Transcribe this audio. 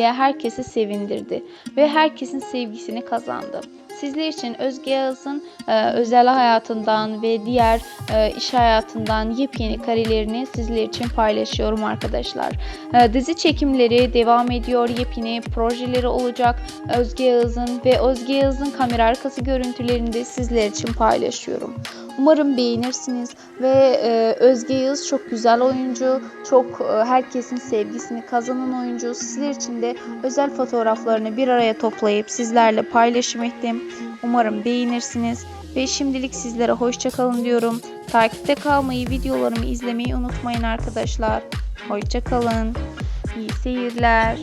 ile herkesi sevindirdi ve herkesin sevgisini kazandı. Sizler için Özge Yağız'ın e, özel hayatından ve diğer e, iş hayatından yepyeni karelerini sizler için paylaşıyorum arkadaşlar. E, dizi çekimleri devam ediyor. Yepyeni projeleri olacak. Özge Yağız'ın ve Özge Yağız'ın kamera arkası görüntülerini de sizler için paylaşıyorum. Umarım beğenirsiniz ve e, Özge Yağız çok güzel oyuncu, çok e, herkesin sevgisini kazanan oyuncu. Sizler için de özel fotoğraflarını bir araya toplayıp sizlerle paylaşım ettim. Umarım beğenirsiniz ve şimdilik sizlere hoşçakalın diyorum. Takipte kalmayı, videolarımı izlemeyi unutmayın arkadaşlar. Hoşçakalın. İyi seyirler.